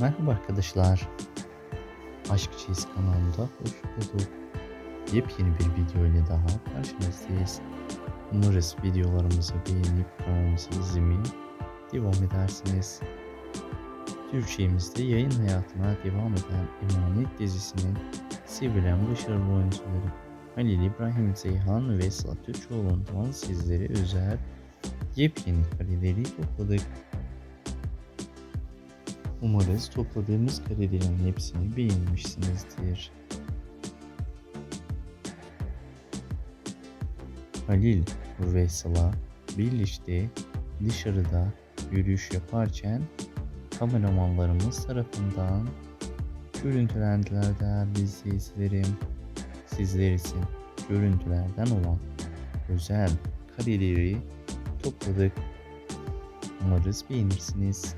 Merhaba arkadaşlar. Aşk Çeyiz kanalında hoş bulduk. Yepyeni bir video ile daha karşınızdayız. Umarız videolarımızı beğenip kanalımızı izlemeye devam edersiniz. Türkçemizde yayın hayatına devam eden Emanet dizisinin sevilen başarılı oyuncuları Halil İbrahim Zeyhan ve Sıla Türkoğlu'ndan sizlere özel yepyeni kareleri topladık. Umarız topladığımız karelerin hepsini beğenmişsinizdir. Halil ve Sıla birlikte dışarıda yürüyüş yaparken kameramanlarımız tarafından görüntülendiler değerli izleyicilerim. Sizler için görüntülerden olan özel kareleri topladık. Umarız beğenirsiniz.